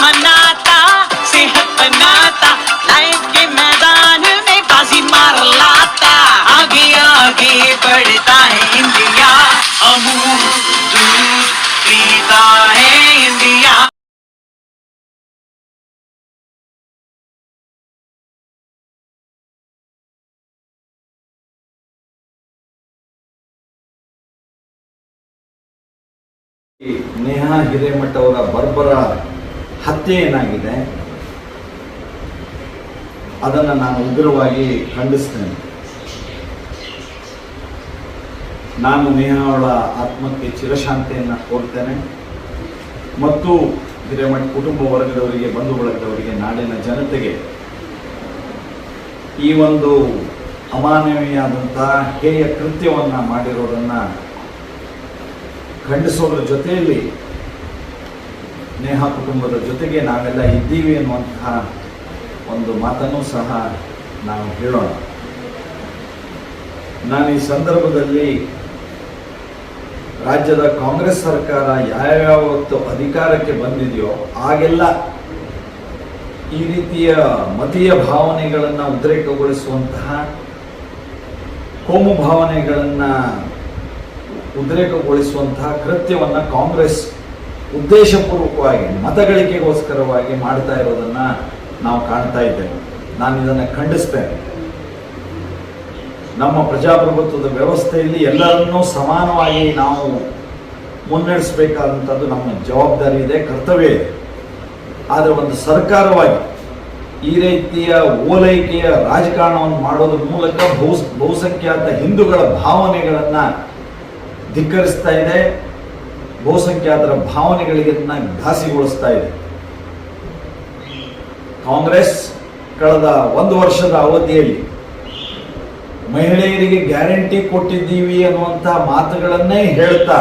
मनाता, सेहत बनाता, लाइफ के मैदान में बाजी मार लाता। आगे आगे बढ़ता है इंडिया, अमूल दूध पीता है इंडिया। ಹತ್ಯೆ ಏನಾಗಿದೆ ಅದನ್ನು ನಾನು ಉಗ್ರವಾಗಿ ಖಂಡಿಸ್ತೇನೆ. ನಾನು ನೇಹಾವಳ ಆತ್ಮಕ್ಕೆ ಚಿರಶಾಂತಿಯನ್ನು ಕೋರ್ತೇನೆ. ಮತ್ತು ಹಿರೇಮಠ ಕುಟುಂಬ ವರ್ಗದವರಿಗೆ, ಬಂಧು ಬಳಗದವರಿಗೆ ನಾಡಿನ ಜನತೆಗೆ ಈ ಒಂದು ಅಮಾನವೀಯಾದಂಥ ಹೇಯ ಕೃತ್ಯವನ್ನು ಮಾಡಿರೋದನ್ನು ಖಂಡಿಸೋದ್ರ ಜೊತೆಯಲ್ಲಿ ನೇಹಾ ಕುಟುಂಬದ ಜೊತೆಗೆ ನಾವೆಲ್ಲ ಇದ್ದೀವಿ ಅನ್ನುವಂತಹ ಒಂದು ಮಾತನ್ನು ಸಹ ನಾವು ಹೇಳೋಣ. ನಾನು ಈ ಸಂದರ್ಭದಲ್ಲಿ ರಾಜ್ಯದ ಕಾಂಗ್ರೆಸ್ ಸರ್ಕಾರ ಯಾವ್ಯಾವತ್ತು ಅಧಿಕಾರಕ್ಕೆ ಬಂದಿದೆಯೋ ಆಗೆಲ್ಲ ಈ ರೀತಿಯ ಮತೀಯ ಭಾವನೆಗಳನ್ನು ಉದ್ರೇಕಗೊಳಿಸುವಂತಹ ಕೋಮು ಭಾವನೆಗಳನ್ನು ಉದ್ರೇಕಗೊಳಿಸುವಂತಹ ಕೃತ್ಯವನ್ನು ಕಾಂಗ್ರೆಸ್ ಉದ್ದೇಶಪೂರ್ವಕವಾಗಿ, ಮತಗಳಿಕೆಗೋಸ್ಕರವಾಗಿ ಮಾಡ್ತಾ ಇರೋದನ್ನ ನಾವು ಕಾಣ್ತಾ ಇದ್ದೇವೆ. ನಾನು ಇದನ್ನು ಖಂಡಿಸ್ತೇನೆ. ನಮ್ಮ ಪ್ರಜಾಪ್ರಭುತ್ವದ ವ್ಯವಸ್ಥೆಯಲ್ಲಿ ಎಲ್ಲರನ್ನೂ ಸಮಾನವಾಗಿ ನಾವು ಮುನ್ನಡೆಸಬೇಕಾದಂಥದ್ದು ನಮ್ಮ ಜವಾಬ್ದಾರಿ ಇದೆ, ಕರ್ತವ್ಯ ಇದೆ. ಆದರೆ ಒಂದು ಸರ್ಕಾರವಾಗಿ ಈ ರೀತಿಯ ಓಲೈಕೆಯ ರಾಜಕಾರಣವನ್ನು ಮಾಡೋದ್ರ ಮೂಲಕ ಬಹು ಬಹುಸಂಖ್ಯಾತ ಹಿಂದೂಗಳ ಭಾವನೆಗಳನ್ನು ಧಿಕ್ಕರಿಸ್ತಾ ಇದೆ. ಬಹುಸಂಖ್ಯಾತರ ಭಾವನೆಗಳಿಗೆ ಘಾಸಿಗೊಳಿಸ್ತಾ ಇದೆ. ಕಾಂಗ್ರೆಸ್ ಕಳೆದ ಒಂದು ವರ್ಷದ ಅವಧಿಯಲ್ಲಿ ಮಹಿಳೆಯರಿಗೆ ಗ್ಯಾರಂಟಿ ಕೊಟ್ಟಿದ್ದೀವಿ ಅನ್ನುವಂತಹ ಮಾತುಗಳನ್ನೇ ಹೇಳ್ತಾ,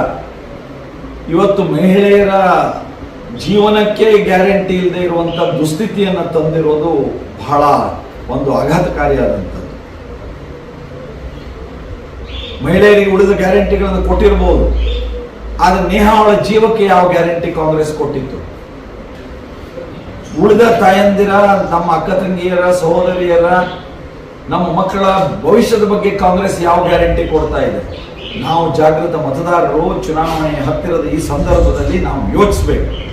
ಇವತ್ತು ಮಹಿಳೆಯರ ಜೀವನಕ್ಕೆ ಗ್ಯಾರಂಟಿ ಇಲ್ಲದೆ ಇರುವಂಥ ದುಸ್ಥಿತಿಯನ್ನು ತಂದಿರೋದು ಬಹಳ ಒಂದು ಆಘಾತಕಾರಿಯಾದಂಥದ್ದು. ಮಹಿಳೆಯರಿಗೆ ಉಳಿದ ಗ್ಯಾರಂಟಿಗಳನ್ನು ಕೊಟ್ಟಿರಬಹುದು ಆದರೆ ನೇಹ ಅವಳ ಜೀವಕ್ಕೆ ಯಾವ ಗ್ಯಾರಂಟಿ ಕಾಂಗ್ರೆಸ್ ಕೊಟ್ಟಿತ್ತು? ಉಳಿದ ತಾಯಂದಿರ, ನಮ್ಮ ಅಕ್ಕ ತಂಗಿಯರ, ಸಹೋದರಿಯರ, ನಮ್ಮ ಮಕ್ಕಳ ಭವಿಷ್ಯದ ಬಗ್ಗೆ ಕಾಂಗ್ರೆಸ್ ಯಾವ ಗ್ಯಾರಂಟಿ ಕೊಡ್ತಾ ಇದೆ? ನಾವು ಜಾಗೃತ ಮತದಾರರು, ಚುನಾವಣೆ ಹತ್ತಿರದ ಈ ಸಂದರ್ಭದಲ್ಲಿ ನಾವು ಯೋಚಿಸಬೇಕು.